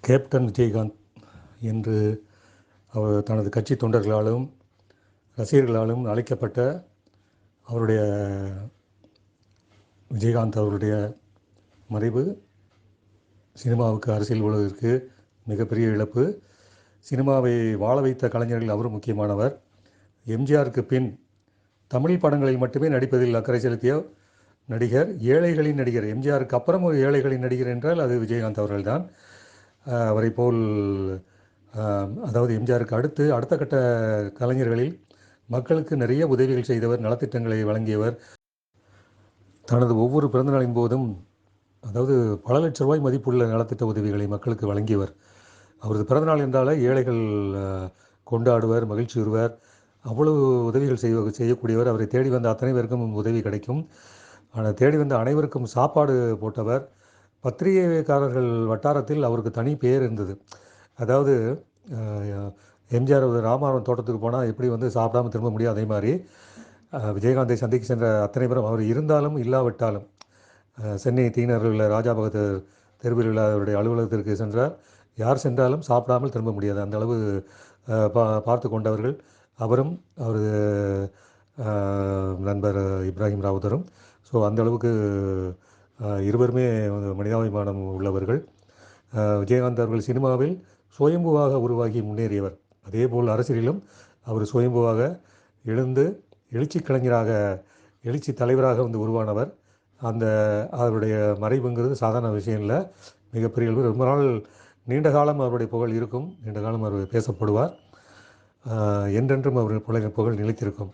Captain Vijayakanth என்று அவர் தனது கட்சி தொண்டர்களாலும் ரசிகர்களாலும் அழைக்கப்பட்ட அவருடைய விஜயகாந்த் அவருடைய மறைவு சினிமாவுக்கு அரசியல் உலகிற்கு மிகப்பெரிய இழப்பு. சினிமாவை வாழ வைத்த கலைஞர்கள் அவரும் முக்கியமானவர். எம்ஜிஆருக்கு பின் தமிழ் படங்களில் மட்டுமே நடிப்பதில் அக்கறை செலுத்திய நடிகர் ஏழைகளின் நடிகர். எம்ஜிஆருக்கு அப்புறம் ஒரு ஏழைகளின் நடிகர் என்றால் அது விஜயகாந்த் அவர்கள்தான். அவரை போல் அதாவது எம்ஜிஆருக்கு அடுத்து அடுத்த கட்ட கலைஞர்களில் மக்களுக்கு நிறைய உதவிகள் செய்தவர் நலத்திட்டங்களை வழங்கியவர். தனது ஒவ்வொரு பிறந்தநாளின் போதும் அதாவது பல லட்ச ரூபாய் மதிப்புள்ள நலத்திட்ட உதவிகளை மக்களுக்கு வழங்கியவர். அவரது பிறந்தநாள் என்றாலே ஏழைகள் கொண்டாடுவர் மகிழ்ச்சி வருவர் அவ்வளவு உதவிகள் செய்வ செய்யக்கூடியவர். அவரை தேடி வந்த அத்தனை பேருக்கும் உதவி கிடைக்கும். ஆனால் தேடி வந்த அனைவருக்கும் சாப்பாடு போட்டவர். பத்திரிகைக்காரர்கள் வட்டாரத்தில் அவருக்கு தனி பெயர் இருந்தது. அதாவது எம்ஜிஆர் ஒரு ராமாவரம் தோட்டத்துக்கு போனால் எப்படி வந்து சாப்பிடாம திரும்ப முடியும் அதே மாதிரி விஜயகாந்தை சந்திக்க சென்ற அத்தனை பேரும் அவர் இருந்தாலும் இல்லாவிட்டாலும் சென்னை தீனர்கள் உள்ள ராஜா பகத் தெருவில் உள்ள அவருடைய அலுவலகத்திற்கு சென்றார் யார் சென்றாலும் சாப்பிடாமல் திரும்ப முடியாது. அந்த அளவு பா பார்த்து கொண்டவர்கள் அவரும் அவரது நண்பர் இப்ராஹிம் ராவுதரும் ஸோ அந்த அளவுக்கு இருவருமே வந்து மனிதாபிமானம் உள்ளவர்கள். விஜயகாந்த் அவர்கள் சினிமாவில் சுயம்புவாக உருவாகி முன்னேறியவர். அதேபோல் அரசியலிலும் அவர் சுயம்புவாக எழுந்து எழுச்சி கலைஞராக எழுச்சி தலைவராக வந்து உருவானவர். அந்த அவருடைய மறைவுங்கிறது சாதாரண விஷயம் இல்லை. மிகப்பெரிய ரொம்ப நாள் நீண்ட காலம் அவருடைய புகழ் இருக்கும். நீண்ட காலம் அவர் பேசப்படுவார். என்றென்றும் அவர் புகழ் புகழ் நிலைத்திருக்கும்.